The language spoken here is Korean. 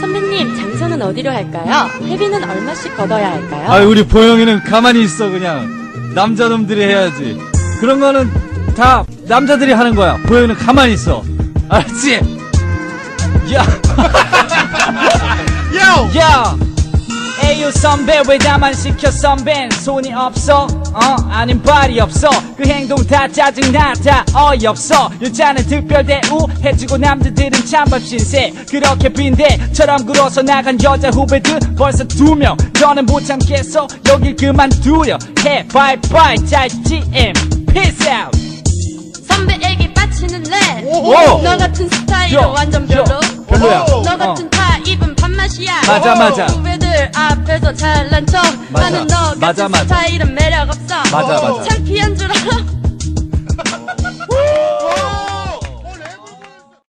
선배님, 장소는 어디로 할까요? 회비는 얼마씩 걷어야 할까요? 아, 우리 보영이는 가만히 있어, 그냥. 남자놈들이 해야지. 그런 거는 다 남자들이 하는 거야. 보영이는 가만히 있어. 알았지? 야! 에유 선배 왜 나만 시켜 선배는 손이 없어 어 아님 발이 없어 그 행동 다 짜증나 다 어이없어 여자는 특별 대우 해주고 남자들은 찬밥 신세 그렇게 빈대처럼 굴어서 나간 여자 후배들 벌써 두명 너는 못 참겠어 여길 그만두려 해 바이바이 잘 GM Peace out 선배에게 빠치는 랩. 오! 너 같은 스타일은 요! 완전 요! 별로. 너 같은 타입은 밥맛이야. 맞아, 맞아. 후배들 앞에서 잘난 척 맞아. 하는 너 같은 맞아, 맞아. 스타일은 매력 없어. 맞아, 맞아. 창피한 줄 알아.